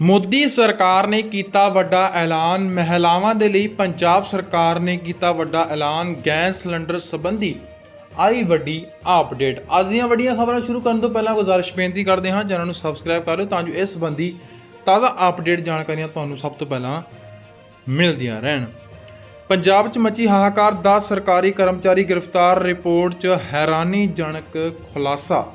ਮੋਦੀ ਸਰਕਾਰ ਨੇ ਕੀਤਾ ਵੱਡਾ ਐਲਾਨ, ਮਹਿਲਾਵਾਂ ਦੇ ਲਈ ਪੰਜਾਬ ਸਰਕਾਰ ਨੇ ਕੀਤਾ ਵੱਡਾ ਐਲਾਨ, ਗੈਸ ਸਿਲੰਡਰ ਸੰਬੰਧੀ ਆਈ ਵੱਡੀ ਅਪਡੇਟ। ਅੱਜ ਦੀਆਂ ਵੱਡੀਆਂ ਖਬਰਾਂ ਸ਼ੁਰੂ ਕਰਨ ਤੋਂ ਪਹਿਲਾਂ ਗੁਜ਼ਾਰਿਸ਼ ਬੇਨਤੀ ਕਰਦੇ ਹਾਂ, ਚੈਨਲ ਨੂੰ ਸਬਸਕ੍ਰਾਈਬ ਕਰ ਲਿਓ ਤਾਂ ਜੋ ਇਸ ਸੰਬੰਧੀ ਤਾਜ਼ਾ ਅਪਡੇਟ ਜਾਣਕਾਰੀਆਂ ਤੁਹਾਨੂੰ ਸਭ ਤੋਂ ਪਹਿਲਾਂ ਮਿਲਦੀਆਂ ਰਹਿਣ। ਪੰਜਾਬ 'ਚ ਮੱਚੀ ਹਾਹਾਕਾਰ 10 ਸਰਕਾਰੀ ਕਰਮਚਾਰੀ ਗ੍ਰਿਫਤਾਰ, ਰਿਪੋਰਟ 'ਚ ਹੈਰਾਨੀਜਨਕ ਖੁਲਾਸਾ।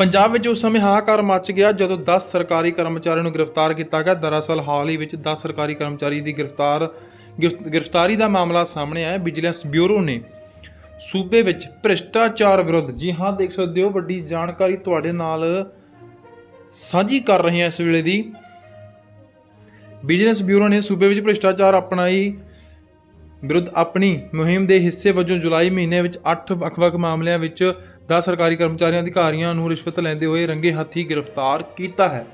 ਪੰਜਾਬ ਵਿੱਚ ਉਸ ਸਮੇਂ ਹਾਹਾਕਾਰ ਮਚ ਗਿਆ ਜਦੋਂ 10 ਸਰਕਾਰੀ ਕਰਮਚਾਰੀਆਂ ਨੂੰ ਗ੍ਰਿਫਤਾਰ ਕੀਤਾ ਗਿਆ। ਦਰਅਸਲ ਹਾਲ ਹੀ ਵਿੱਚ 10 ਸਰਕਾਰੀ ਕਰਮਚਾਰੀ ਦੀ ਗ੍ਰਿਫਤਾਰ ਗ੍ਰਿਫਤਾਰੀ ਦਾ ਮਾਮਲਾ ਸਾਹਮਣੇ ਆਇਆ। ਵਿਜੀਲੈਂਸ ਬਿਊਰੋ ਨੇ ਸੂਬੇ ਵਿੱਚ ਭ੍ਰਿਸ਼ਟਾਚਾਰ ਵਿਰੁੱਧ, ਜੀ ਹਾਂ, ਦੇਖ ਸਕਦੇ ਹੋ, ਵੱਡੀ ਜਾਣਕਾਰੀ ਤੁਹਾਡੇ ਨਾਲ ਸਾਂਝੀ ਕਰ ਰਹੇ ਹਾਂ ਇਸ ਵੇਲੇ ਦੀ। ਵਿਜੀਲੈਂਸ ਬਿਊਰੋ ਨੇ ਸੂਬੇ ਵਿੱਚ ਭ੍ਰਿਸ਼ਟਾਚਾਰ ਅਪਣਾਈ ਵਿਰੁੱਧ ਆਪਣੀ ਮੁਹਿੰਮ ਦੇ ਹਿੱਸੇ ਵਜੋਂ ਜੁਲਾਈ ਮਹੀਨੇ ਵਿੱਚ 8 ਵੱਖ-ਵੱਖ ਮਾਮਲਿਆਂ ਵਿੱਚ 10 ਸਰਕਾਰੀ ਕਰਮਚਾਰੀਆਂ ਅਧਿਕਾਰੀਆਂ ਨੂੰ ਰਿਸ਼ਵਤ ਲੈਂਦੇ ਹੋਏ ਰੰਗੇ ਹੱਥੀ ਗ੍ਰਿਫਤਾਰ ਕੀਤਾ ਹੈ।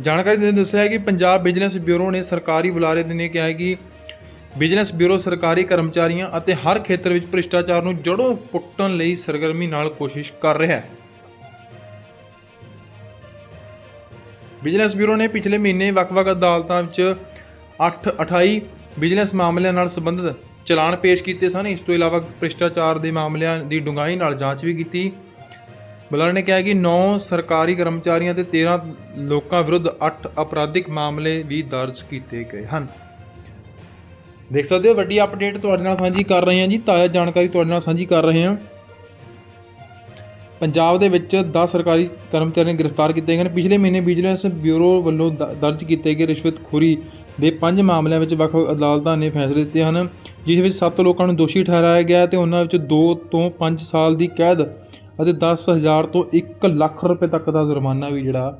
ਜਾਣਕਾਰੀ ਦਿੰਦੇ ਦੱਸਿਆ ਹੈ ਕਿ ਪੰਜਾਬ ਵਿਜੀਲੈਂਸ ਬਿਊਰੋ ਨੇ ਸਰਕਾਰੀ ਬੁਲਾਰੇ ਦੇ ਨੇ ਕਿਹਾ ਹੈ ਕਿ ਵਿਜੀਲੈਂਸ ਬਿਊਰੋ ਸਰਕਾਰੀ ਕਰਮਚਾਰੀਆਂ ਅਤੇ ਹਰ ਖੇਤਰ ਵਿੱਚ ਭ੍ਰਿਸ਼ਟਾਚਾਰ ਨੂੰ ਜੜੋਂ ਪੁੱਟਣ ਲਈ ਸਰਗਰਮੀ ਨਾਲ ਕੋਸ਼ਿਸ਼ ਕਰ ਰਿਹਾ ਹੈ। ਵਿਜੀਲੈਂਸ ਬਿਊਰੋ ਨੇ ਪਿਛਲੇ ਮਹੀਨੇ ਵੱਖ-ਵੱਖ ਅਦਾਲਤਾਂ ਵਿੱਚ 8 28 ਵਿਜੀਲੈਂਸ ਮਾਮਲਿਆਂ ਨਾਲ ਸੰਬੰਧਿਤ ਚਲਾਨ ਪੇਸ਼ ਕੀਤੇ ਸਨ। ਇਸ ਤੋਂ ਇਲਾਵਾ ਭ੍ਰਿਸ਼ਟਾਚਾਰ ਦੇ ਮਾਮਲਿਆਂ ਦੀ ਡੂੰਘਾਈ ਨਾਲ ਜਾਂਚ ਵੀ ਕੀਤੀ। ਬੁਲਾਰੇ ਨੇ ਕਿਹਾ ਕਿ 9 ਸਰਕਾਰੀ ਕਰਮਚਾਰੀਆਂ ਤੇ 13 ਲੋਕਾਂ ਵਿਰੁੱਧ 8 ਅਪਰਾਧਿਕ ਮਾਮਲੇ ਵੀ ਦਰਜ ਕੀਤੇ ਗਏ ਹਨ। ਦੇਖ ਸਕਦੇ ਹੋ, ਵੱਡੀ ਅਪਡੇਟ ਤੁਹਾਡੇ ਨਾਲ ਸਾਂਝੀ ਕਰ ਰਹੇ ਹਾਂ ਜੀ। ਤਾਜ਼ਾ ਜਾਣਕਾਰੀ ਤੁਹਾਡੇ ਨਾਲ ਸਾਂਝੀ ਕਰ ਰਹੇ ਹਾਂ। ਪੰਜਾਬ ਦੇ ਵਿੱਚ 10 ਸਰਕਾਰੀ ਕਰਮਚਾਰੀ ਗ੍ਰਿਫਤਾਰ ਕੀਤੇ ਗਏ ਨੇ। ਪਿਛਲੇ ਮਹੀਨੇ ਵਿਜੀਲੈਂਸ ਬਿਊਰੋ ਵੱਲੋਂ ਦ- ਦਰਜ ਕੀਤੇ ਗਏ ਰਿਸ਼ਵਤਖੋਰੀ ਦੇ ਪੰਜ ਮਾਮਲਿਆਂ ਵਿੱਚ ਵੱਖ-ਵੱਖ ਅਦਾਲਤਾਂ ਨੇ ਫੈਸਲੇ ਦਿੱਤੇ ਹਨ, ਜਿਸ ਵਿੱਚ 7 ਲੋਕਾਂ ਨੂੰ ਦੋਸ਼ੀ ਠਹਿਰਾਇਆ ਗਿਆ ਤੇ ਉਹਨਾਂ ਵਿੱਚ 2 ਤੋਂ 5 ਸਾਲ ਦੀ ਕੈਦ ਅਤੇ 10000 ਤੋਂ 1 ਲੱਖ ਰੁਪਏ ਤੱਕ ਦਾ ਜੁਰਮਾਨਾ ਵੀ ਜਿਹੜਾ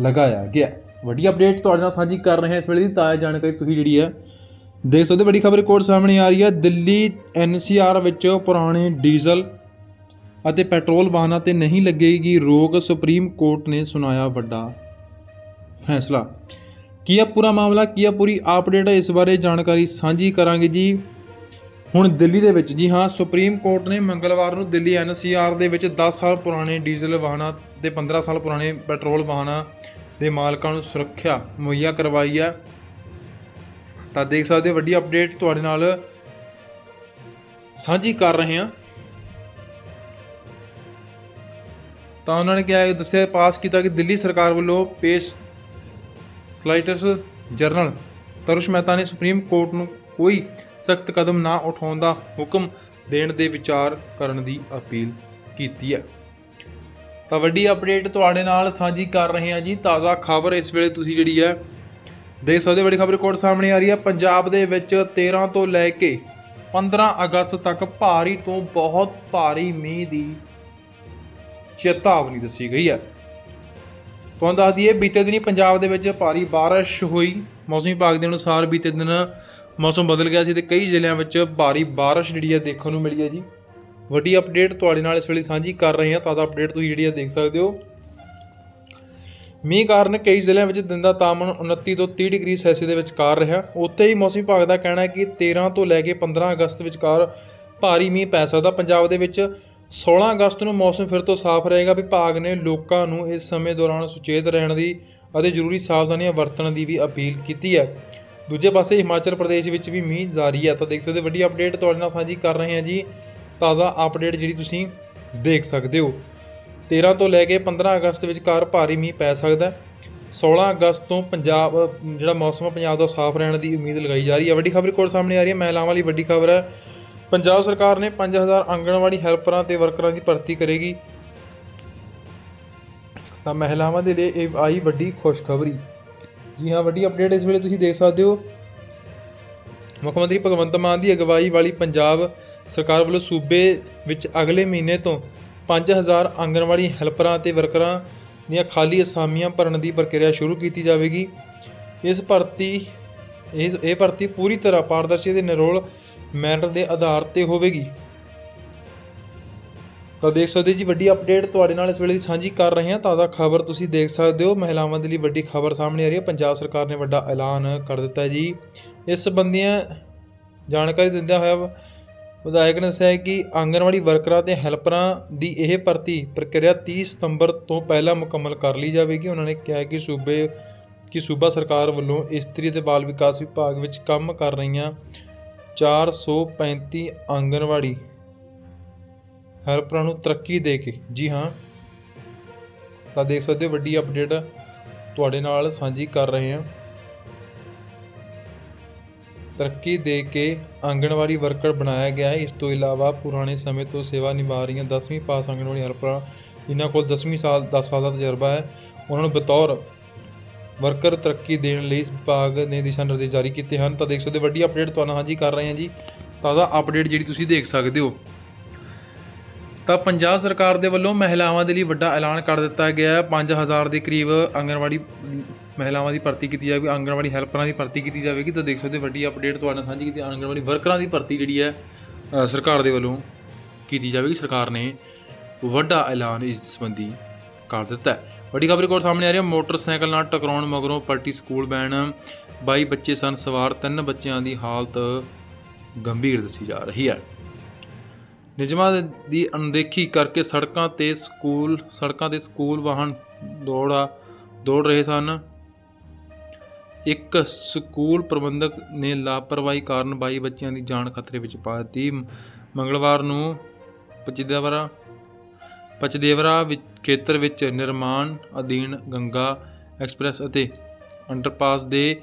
ਲਗਾਇਆ ਗਿਆ। ਵੱਡੀ ਅਪਡੇਟ ਤੁਹਾਡੇ ਨਾਲ ਸਾਂਝੀ ਕਰ ਰਹੇ ਹਾਂ ਇਸ ਵੇਲੇ ਦੀ ਤਾਜ਼ਾ ਜਾਣਕਾਰੀ ਤੁਸੀਂ ਜਿਹੜੀ ਹੈ ਦੇਖ ਸਕਦੇ ਹੋ। ਵੱਡੀ ਖਬਰ ਰਿਕਾਰਡ ਸਾਹਮਣੇ ਆ ਰਹੀ ਹੈ। ਦਿੱਲੀ ਐਨਸੀਆਰ ਵਿੱਚ ਪੁਰਾਣੇ ਡੀਜ਼ਲ ਅਤੇ ਪੈਟਰੋਲ ਵਾਹਨਾਂ ਤੇ ਨਹੀਂ ਲੱਗੇਗੀ ਰੋਕ, ਸੁਪਰੀਮ ਕੋਰਟ ਨੇ ਸੁਣਾਇਆ ਵੱਡਾ ਫੈਸਲਾ। ਕੀ ਆ ਪੂਰਾ ਮਾਮਲਾ, ਕੀ ਆ ਪੂਰੀ ਅਪਡੇਟ ਹੈ ਇਸ ਬਾਰੇ ਜਾਣਕਾਰੀ ਸਾਂਝੀ ਕਰਾਂਗੇ ਜੀ। ਹੁਣ ਦਿੱਲੀ ਦੇ ਵਿੱਚ ਜੀ ਹਾਂ, ਸੁਪਰੀਮ ਕੋਰਟ ਨੇ ਮੰਗਲਵਾਰ ਨੂੰ ਦਿੱਲੀ ਐਨਸੀਆਰ ਦੇ ਵਿੱਚ 10 ਸਾਲ ਪੁਰਾਣੇ ਡੀਜ਼ਲ ਵਾਹਨਾਂ ਤੇ 15 ਸਾਲ ਪੁਰਾਣੇ ਪੈਟਰੋਲ ਵਾਹਨਾਂ ਦੇ ਮਾਲਕਾਂ ਨੂੰ ਸੁਰੱਖਿਆ ਮੁਹੱਈਆ ਕਰਵਾਈ ਹੈ ਤਾਂ ਦੇਖ ਸਕਦੇ ਹੋ ਵੱਡੀ ਅਪਡੇਟ ਤੁਹਾਡੇ ਨਾਲ ਸਾਂਝੀ ਕਰ ਰਹੇ ਹਾਂ। ਤਾਂ ਉਹਨਾਂ ਨੇ ਕਿਹਾ, ਦੱਸਿਆ, ਪਾਸ ਕੀਤਾ ਕਿ ਦਿੱਲੀ ਸਰਕਾਰ ਵੱਲੋਂ ਪੇਸ਼ ਸਲਾਈਟਸ ਜਰਨਲ ਤਰੁਸ਼ ਮਹਿਤਾ ਨੇ ਸੁਪਰੀਮ ਕੋਰਟ ਨੂੰ ਕੋਈ ਸਖਤ ਕਦਮ ਨਾ ਉਠਾਉਣ ਦਾ ਹੁਕਮ ਦੇਣ ਦੇ ਵਿਚਾਰ ਕਰਨ ਦੀ ਅਪੀਲ ਕੀਤੀ ਹੈ। ਤਾਂ ਵੱਡੀ ਅਪਡੇਟ ਤੁਹਾਡੇ ਨਾਲ ਸਾਂਝੀ ਕਰ ਰਹੇ ਹਾਂ ਜੀ। ਤਾਜ਼ਾ ਖਬਰ ਇਸ ਵੇਲੇ ਤੁਸੀਂ ਜਿਹੜੀ ਹੈ, ਦੇਖ ਸਕਦੇ ਹੋ, ਵੱਡੀ ਖਬਰ ਕੋਰਟ ਸਾਹਮਣੇ ਆ ਰਹੀ ਹੈ। ਪੰਜਾਬ ਦੇ ਵਿੱਚ 13 ਤੋਂ ਲੈ ਕੇ 15 ਅਗਸਤ ਤੱਕ ਭਾਰੀ ਤੋਂ ਬਹੁਤ ਭਾਰੀ ਮੀਂਹ ਦੀ ਚੇਤਾਵਨੀ ਦੱਸੀ ਗਈ ਹੈ। ਤੁਹਾਨੂੰ ਦੱਸ ਦਈਏ, ਬੀਤੇ ਦਿਨੀ ਪੰਜਾਬ ਦੇ ਵਿੱਚ ਭਾਰੀ ਬਾਰਿਸ਼ ਹੋਈ। ਮੌਸਮ ਵਿਭਾਗ ਦੇ ਅਨੁਸਾਰ ਬੀਤੇ ਦਿਨ ਮੌਸਮ ਬਦਲ ਗਿਆ ਸੀ ਤੇ ਕਈ ਜ਼ਿਲ੍ਹਿਆਂ ਵਿੱਚ ਭਾਰੀ ਬਾਰਿਸ਼ ਜਿਹੜੀ ਹੈ ਦੇਖਣ ਨੂੰ ਮਿਲੀ ਹੈ ਜੀ। ਵੱਡੀ ਅਪਡੇਟ ਤੁਹਾਡੇ ਨਾਲ ਇਸ ਵੇਲੇ ਸਾਂਝੀ ਕਰ ਰਹੇ ਹਾਂ। ਤਾਜ਼ਾ ਅਪਡੇਟ ਤੁਸੀਂ ਜਿਹੜੀ ਹੈ ਦੇਖ ਸਕਦੇ ਹੋ। ਮੀਂਹ ਕਾਰਨ ਕਈ ਜ਼ਿਲ੍ਹਿਆਂ ਵਿੱਚ ਦਿਨ ਦਾ ਤਾਪਮਾਨ 29 ਤੋਂ 30 ਡਿਗਰੀ ਸੈਲਸੀਅਸ ਦੇ ਵਿਚਕਾਰ ਰਿਹਾ। ਉੱਥੇ ਹੀ ਮੌਸਮ ਵਿਭਾਗ ਦਾ ਕਹਿਣਾ ਹੈ ਕਿ 13 ਤੋਂ ਲੈ ਕੇ 15 ਅਗਸਤ ਵਿਚਕਾਰ ਭਾਰੀ ਮੀਂਹ ਪੈ ਸਕਦਾ। ਪੰਜਾਬ ਦੇ ਵਿੱਚ 16 ਅਗਸਤ ਨੂੰ ਮੌਸਮ ਫਿਰ ਤੋਂ ਸਾਫ਼ ਰਹੇਗਾ। ਵਿਭਾਗ ਨੇ ਲੋਕਾਂ ਨੂੰ ਇਸ ਸਮੇਂ ਦੌਰਾਨ ਸੁਚੇਤ ਰਹਿਣ ਦੀ ਅਤੇ ਜ਼ਰੂਰੀ ਸਾਵਧਾਨੀਆਂ ਵਰਤਣ ਦੀ ਵੀ ਅਪੀਲ ਕੀਤੀ ਹੈ। ਦੂਜੇ ਪਾਸੇ ਹਿਮਾਚਲ ਪ੍ਰਦੇਸ਼ ਵਿੱਚ ਵੀ ਮੀਂਹ ਜਾਰੀ ਹੈ। ਤਾਂ ਦੇਖ ਸਕਦੇ ਵੱਡੀ ਅਪਡੇਟ ਤੁਹਾਡੇ ਨਾਲ ਸਾਂਝੀ ਕਰ ਰਹੇ ਹਾਂ ਜੀ। ਤਾਜ਼ਾ ਅਪਡੇਟ ਜਿਹੜੀ ਤੁਸੀਂ ਦੇਖ ਸਕਦੇ ਹੋ। 13 ਤੋਂ ਲੈ ਕੇ 15 ਅਗਸਤ ਵਿਚਕਾਰ ਭਾਰੀ ਮੀਂਹ ਪੈ ਸਕਦਾ ਹੈ। 16 ਅਗਸਤ ਤੋਂ ਪੰਜਾਬ ਜਿਹੜਾ ਮੌਸਮ ਹੈ, ਪੰਜਾਬ ਦਾ ਸਾਫ਼ ਰਹਿਣ ਦੀ ਉਮੀਦ ਲਗਾਈ ਜਾ ਰਹੀ ਹੈ। ਵੱਡੀ ਖਬਰ ਕੋਲ ਸਾਹਮਣੇ ਆ ਰਹੀ ਹੈ। ਮਹਿਲਾਵਾਂ ਲਈ ਵੱਡੀ ਖਬਰ ਹੈ। ਪੰਜਾਬ ਸਰਕਾਰ ਨੇ 5000 ਆਂਗਣਵਾੜੀ ਹੈਲਪਰਾਂ ਤੇ ਵਰਕਰਾਂ ਦੀ ਭਰਤੀ ਕਰੇਗੀ। ਤਾਂ ਮਹਿਲਾਵਾਂ ਦੇ ਲਈ ਇਹ ਆਈ ਵੱਡੀ ਖੁਸ਼ਖਬਰੀ। ਜੀ ਹਾਂ, ਵੱਡੀ ਅਪਡੇਟ ਇਸ ਵੇਲੇ ਤੁਸੀਂ ਦੇਖ ਸਕਦੇ ਹੋ। ਮੁੱਖ ਮੰਤਰੀ ਭਗਵੰਤ ਮਾਨ ਦੀ ਅਗਵਾਈ ਵਾਲੀ ਪੰਜਾਬ ਸਰਕਾਰ ਵੱਲੋਂ ਸੂਬੇ ਵਿੱਚ ਅਗਲੇ ਮਹੀਨੇ ਤੋਂ 5000 ਆਂਗਣਵਾੜੀ ਹੈਲਪਰਾਂ ਤੇ ਵਰਕਰਾਂ ਦੀਆਂ ਖਾਲੀ ਅਸਾਮੀਆਂ ਭਰਨ ਦੀ ਪ੍ਰਕਿਰਿਆ ਸ਼ੁਰੂ ਕੀਤੀ ਜਾਵੇਗੀ। ਇਸ ਭਰਤੀ ਇਸ ਇਹ ਭਰਤੀ ਪੂਰੀ ਤਰ੍ਹਾਂ ਪਾਰਦਰਸ਼ੀ ਤੇ ਨਿਰੋਲ ਮੈਰਿਟ ਦੇ ਆਧਾਰ ਤੇ ਹੋਵੇਗੀ। ਤਾਂ ਦੇਖ ਸਕਦੇ ਜੀ, ਵੱਡੀ ਅਪਡੇਟ ਤੁਹਾਡੇ ਨਾਲ ਇਸ ਵੇਲੇ ਦੀ ਸਾਂਝੀ ਕਰ ਰਹੇ ਹਾਂ। ਤਾਜ਼ਾ ਖਬਰ ਤੁਸੀਂ ਦੇਖ ਸਕਦੇ ਹੋ। ਮਹਿਲਾਵਾਂ ਦੇ ਲਈ ਵੱਡੀ ਖਬਰ ਸਾਹਮਣੇ ਆ ਰਹੀ ਹੈ। ਪੰਜਾਬ ਸਰਕਾਰ ਨੇ ਵੱਡਾ ਐਲਾਨ ਕਰ ਦਿੱਤਾ ਜੀ। ਇਸ ਸੰਬੰਧੀਆਂ ਜਾਣਕਾਰੀ ਦਿੰਦਿਆਂ ਹੋਇਆ ਵਿਧਾਇਕ ਨੇ ਦੱਸਿਆ ਕਿ ਆਂਗਣਵਾੜੀ ਵਰਕਰਾਂ ਤੇ ਹੈਲਪਰਾਂ ਦੀ ਇਹ ਭਰਤੀ ਪ੍ਰਕਿਰਿਆ 30 ਸਤੰਬਰ ਤੋਂ ਪਹਿਲਾਂ ਮੁਕੰਮਲ ਕਰ ਲਈ ਜਾਵੇਗੀ। ਉਹਨਾਂ ਨੇ ਕਿਹਾ ਕਿ ਸੂਬੇ ਕਿ ਸੂਬਾ ਸਰਕਾਰ ਵੱਲੋਂ ਇਸਤਰੀ ਤੇ ਬਾਲ ਵਿਕਾਸ ਵਿਭਾਗ ਵਿੱਚ ਕੰਮ ਕਰ ਰਹੀਆਂ 435 ਆਂਗਣਵਾੜੀ ਹੈਲਪਰਾਂ ਨੂੰ ਤਰੱਕੀ ਦੇ ਕੇ। ਜੀ ਹਾਂ, ਤਾਂ ਦੇਖ ਸਕਦੇ ਹੋ ਵੱਡੀ ਅਪਡੇਟ ਤੁਹਾਡੇ ਨਾਲ ਸਾਂਝੀ ਕਰ ਰਹੇ ਹਾਂ। ਤਰੱਕੀ ਦੇ ਕੇ ਆਂਗਣਵਾੜੀ ਵਰਕਰ ਬਣਾਇਆ ਗਿਆ ਹੈ। ਇਸ ਤੋਂ ਇਲਾਵਾ ਪੁਰਾਣੇ ਸਮੇਂ ਤੋਂ ਸੇਵਾ ਨਿਭਾ ਰਹੀਆਂ 10ਵੀਂ ਪਾਸ ਆਂਗਣਵਾੜੀ ਹੈਲਪਰਾਂ, ਜਿਨ੍ਹਾਂ ਕੋਲ 10ਵੀਂ ਸਾਲ 10 ਸਾਲ ਦਾ ਤਜਰਬਾ ਹੈ, ਉਹਨਾਂ ਨੂੰ ਬਤੌਰ ਵਰਕਰ ਤਰੱਕੀ ਦੇਣ ਲਈ ਵਿਭਾਗ ਨੇ ਦਿਸ਼ਾ ਨਿਰਦੇਸ਼ ਜਾਰੀ ਕੀਤੇ ਹਨ। ਤਾਂ ਦੇਖ ਸਕਦੇ ਹੋ, ਵੱਡੀ ਅਪਡੇਟ ਤੁਹਾਨੂੰ ਹਾਂਜੀ ਕਰ ਰਹੇ ਹਾਂ ਜੀ। ਤਾਜ਼ਾ ਅਪਡੇਟ ਜਿਹੜੀ ਤੁਸੀਂ ਦੇਖ ਸਕਦੇ ਹੋ। ਤਾਂ ਪੰਜਾਬ ਸਰਕਾਰ ਦੇ ਵੱਲੋਂ ਮਹਿਲਾਵਾਂ ਦੇ ਲਈ ਵੱਡਾ ਐਲਾਨ ਕਰ ਦਿੱਤਾ ਗਿਆ ਹੈ। 5000 ਦੇ ਕਰੀਬ ਆਂਗਣਵਾੜੀ ਮਹਿਲਾਵਾਂ ਦੀ ਭਰਤੀ ਕੀਤੀ ਜਾਵੇਗੀ, ਆਂਗਣਵਾੜੀ ਹੈਲਪਰਾਂ ਦੀ ਭਰਤੀ ਕੀਤੀ ਜਾਵੇਗੀ। ਤਾਂ ਦੇਖ ਸਕਦੇ ਵੱਡੀ ਅਪਡੇਟ ਤੁਹਾਡੇ ਨਾਲ ਸਾਂਝੀ ਕੀਤੀ, ਆਂਗਣਵਾੜੀ ਵਰਕਰਾਂ ਦੀ ਭਰਤੀ ਜਿਹੜੀ ਹੈ ਸਰਕਾਰ ਦੇ ਵੱਲੋਂ ਕੀਤੀ ਜਾਵੇਗੀ। ਸਰਕਾਰ ਨੇ ਵੱਡਾ ਐਲਾਨ ਇਸ ਸੰਬੰਧੀ ਕਰ ਦਿੱਤਾ ਹੈ। ਵੱਡੀ ਖਬਰ ਕੋਲ ਸਾਹਮਣੇ ਆ ਰਹੀ ਹੈ। ਮੋਟਰਸਾਈਕਲ ਨਾਲ ਟਕਰਾਉਣ ਮਗਰੋਂ ਪਲਟੀ ਸਕੂਲ ਵੈਨ 22 ਬੱਚੇ ਸਨ। ਸਵਾਰ ਤਿੰਨ ਬੱਚਿਆਂ ਦੀ ਹਾਲਤ ਗੰਭੀਰ ਦੱਸੀ ਜਾ ਰਹੀ ਹੈ। ਨਿਯਮਾਂ ਦੀ ਅਣਦੇਖੀ ਕਰਕੇ ਸੜਕਾਂ ਤੇ ਸਕੂਲ ਸੜਕਾਂ ਤੇ ਸਕੂਲ ਵਾਹਨ ਦੌੜਾ ਦੌੜ ਰਹੇ ਸਨ। ਇੱਕ ਸਕੂਲ ਪ੍ਰਬੰਧਕ ਨੇ ਲਾਪਰਵਾਹੀ ਕਾਰਨ 22 ਬੱਚਿਆਂ ਦੀ ਜਾਨ ਖਤਰੇ ਵਿੱਚ ਪਾ ਦਿੱਤੀ। ਮੰਗਲਵਾਰ ਨੂੰ ਪਚਦੇਵਰਾ ਪਚਦੇਵਰਾ ਵਿੱਚ ਖੇਤਰ ਵਿੱਚ ਨਿਰਮਾਣ ਅਧੀਨ ਗੰਗਾ ਐਕਸਪ੍ਰੈਸ ਅਤੇ ਅੰਡਰਪਾਸ ਦੇ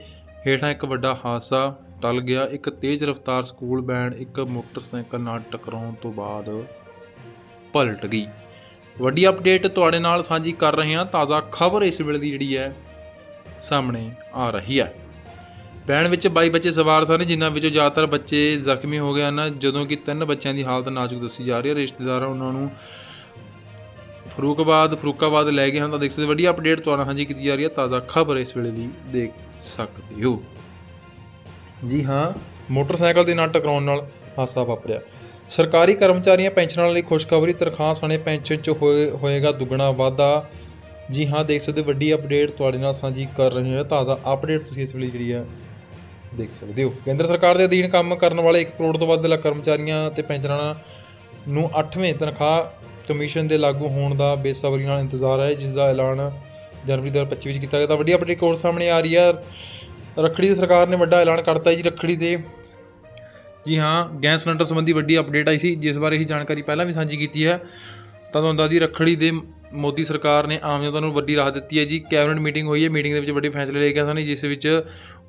ਹੇਠਾਂ ਇੱਕ ਵੱਡਾ ਹਾਦਸਾ ਟਲ ਗਿਆ। ਇੱਕ ਤੇਜ਼ ਰਫ਼ਤਾਰ ਸਕੂਲ ਵੈਨ ਇੱਕ ਮੋਟਰਸਾਈਕਲ ਨਾਲ ਟਕਰਾਉਣ ਤੋਂ ਬਾਅਦ ਪਲਟ ਗਈ। ਵੱਡੀ ਅਪਡੇਟ ਤੁਹਾਡੇ ਨਾਲ ਸਾਂਝੀ ਕਰ ਰਹੇ ਹਾਂ। ਤਾਜ਼ਾ ਖਬਰ ਇਸ ਵੇਲੇ ਦੀ ਜਿਹੜੀ ਹੈ, ਸਾਹਮਣੇ ਆ ਰਹੀ ਹੈ। ਵੈਨ ਵਿੱਚ 22 ਬੱਚੇ ਸਵਾਰ ਸਨ, ਜਿਨ੍ਹਾਂ ਵਿੱਚੋਂ ਜ਼ਿਆਦਾਤਰ ਬੱਚੇ ਜ਼ਖਮੀ ਹੋ ਗਏ ਹਨ। ਜਦੋਂ ਕਿ ਤਿੰਨ ਬੱਚਿਆਂ ਦੀ ਹਾਲਤ ਨਾਜ਼ੁਕ ਦੱਸੀ ਜਾ ਰਹੀ ਹੈ। ਰਿਸ਼ਤੇਦਾਰਾਂ, ਉਹਨਾਂ ਨੂੰ ਫਰੂਕਾਬਾਦ ਫਰੂਕਾਬਾਦ ਲੈ ਗਏ ਹਾਂ ਤਾਂ ਦੇਖ ਸਕਦੇ ਹੋ ਵੱਡੀ ਅਪਡੇਟ ਤੁਹਾਨੂੰ ਹਾਂਜੀ ਕੀਤੀ ਜਾ ਰਹੀ ਹੈ, ਤਾਜ਼ਾ ਖਬਰ ਇਸ ਵੇਲੇ ਦੀ ਦੇਖ ਸਕਦੇ ਹੋ। ਜੀ ਹਾਂ, ਮੋਟਰਸਾਈਕਲ ਦੇ ਨਾਲ ਟਕਰਾਉਣ ਨਾਲ ਹਾਦਸਾ ਵਾਪਰਿਆ। ਸਰਕਾਰੀ ਕਰਮਚਾਰੀਆਂ ਪੈਨਸ਼ਨਰਾਂ ਲਈ ਖੁਸ਼ਖਬਰੀ, ਤਨਖਾਹ ਸਣੇ ਪੈਨਸ਼ਨ 'ਚ ਹੋਏ, ਹੋਏਗਾ ਦੁੱਗਣਾ ਵਾਧਾ। ਜੀ ਹਾਂ, ਦੇਖ ਸਕਦੇ ਹੋ, ਵੱਡੀ ਅਪਡੇਟ ਤੁਹਾਡੇ ਨਾਲ ਸਾਂਝੀ ਕਰ ਰਹੇ ਹਾਂ, ਤਾਜ਼ਾ ਅਪਡੇਟ ਤੁਸੀਂ ਇਸ ਵੇਲੇ ਜਿਹੜੀ ਹੈ, ਦੇਖ ਸਕਦੇ ਹੋ। ਕੇਂਦਰ ਸਰਕਾਰ ਦੇ ਅਧੀਨ ਕੰਮ ਕਰਨ ਵਾਲੇ 1 ਕਰੋੜ ਤੋਂ ਵੱਧ ਲ ਕਰਮਚਾਰੀਆਂ ਤੇ ਪੈਨਸ਼ਨਰਾਂ ਨੂੰ 8ਵੇਂ ਤਨਖਾਹ ਕਮਿਸ਼ਨ ਦੇ ਲਾਗੂ ਹੋਣ ਦਾ ਬੇਸਬਰੀ ਨਾਲ ਇੰਤਜ਼ਾਰ ਹੈ ਜਿਸ ਦਾ ਐਲਾਨ ਜਨਵਰੀ 2025 ਵਿੱਚ ਕੀਤਾ ਗਿਆ ਤਾਂ ਵੱਡੀ ਅਪਡੇਟ ਕੋਰ ਸਾਹਮਣੇ ਆ ਰਹੀ ਹੈ। ਰੱਖੜੀ ਦੀ ਸਰਕਾਰ ਨੇ ਵੱਡਾ ਐਲਾਨ ਕਰਤਾ ਹੈ ਜੀ ਰੱਖੜੀ ਦੇ। ਜੀ ਹਾਂ, ਗੈਸ ਸਿਲੰਡਰ ਸੰਬੰਧੀ ਵੱਡੀ ਅਪਡੇਟ ਆਈ ਸੀ, ਜਿਸ ਬਾਰੇ ਹੀ ਜਾਣਕਾਰੀ ਪਹਿਲਾਂ ਵੀ ਸਾਂਝੀ ਕੀਤੀ ਹੈ। ਤਾਂ ਤੁਹਾਨੂੰ ਦੱਸਦੀ, ਰੱਖੜੀ ਦੇ ਮੋਦੀ ਸਰਕਾਰ ਨੇ ਆਮ ਜਨਤਾ ਨੂੰ ਵੱਡੀ ਰਾਹਤ ਦਿੱਤੀ ਹੈ ਜੀ। ਕੈਬਨਿਟ ਮੀਟਿੰਗ ਹੋਈ ਹੈ, ਮੀਟਿੰਗ ਦੇ ਵਿੱਚ ਵੱਡੇ ਫੈਸਲੇ ਲਏ ਗਏ ਸਨ, ਜਿਸ ਵਿੱਚ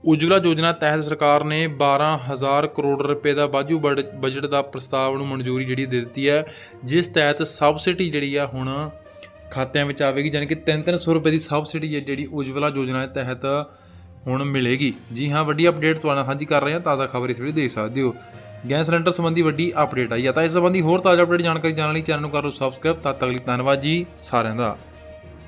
ਉਜਵਲਾ ਯੋਜਨਾ ਤਹਿਤ ਸਰਕਾਰ ਨੇ 12000 ਕਰੋੜ ਰੁਪਏ ਦਾ ਬਾਜੂ ਬੜ- ਬਜਟ ਦਾ ਪ੍ਰਸਤਾਵ ਨੂੰ ਮਨਜ਼ੂਰੀ ਜਿਹੜੀ ਦੇ ਦਿੱਤੀ ਹੈ, ਜਿਸ ਤਹਿਤ ਸਬਸਿਡੀ ਜਿਹੜੀ ਆ ਹੁਣ ਖਾਤਿਆਂ ਵਿੱਚ ਆਵੇਗੀ ਯਾਨੀ ਕਿ 3-300 ਰੁਪਏ ਦੀ ਸਬਸਿਡੀ ਹੈ ਜਿਹੜੀ ਉਜਵਲਾ ਯੋਜਨਾ ਦੇ ਤਹਿਤ ਹੁਣ ਮਿਲੇਗੀ। ਜੀ ਹਾਂ, ਵੱਡੀ ਅਪਡੇਟ ਤੁਹਾਡੇ ਨਾਲ ਸਾਂਝੀ ਕਰ ਰਹੇ ਹਾਂ, ਤਾਜ਼ਾ ਖਬਰ ਇਸ ਵੇਲੇ ਦੇਖ ਸਕਦੇ ਹੋ। ਗੈਸ ਸਿਲੰਡਰ ਸੰਬੰਧੀ ਵੱਡੀ ਅਪਡੇਟ ਆਈ ਹੈ ਤਾਂ ਇਸ ਸੰਬੰਧੀ ਹੋਰ ਤਾਜ਼ਾ ਅਪਡੇਟ ਜਾਣਕਾਰੀ ਜਾਣਨ ਲਈ ਚੈਨਲ ਨੂੰ ਕਰੋ ਸਬਸਕ੍ਰਾਈਬ ਤਦ ਤੱਕ ਲਈ ਧੰਨਵਾਦ ਜੀ ਸਾਰਿਆਂ ਦਾ।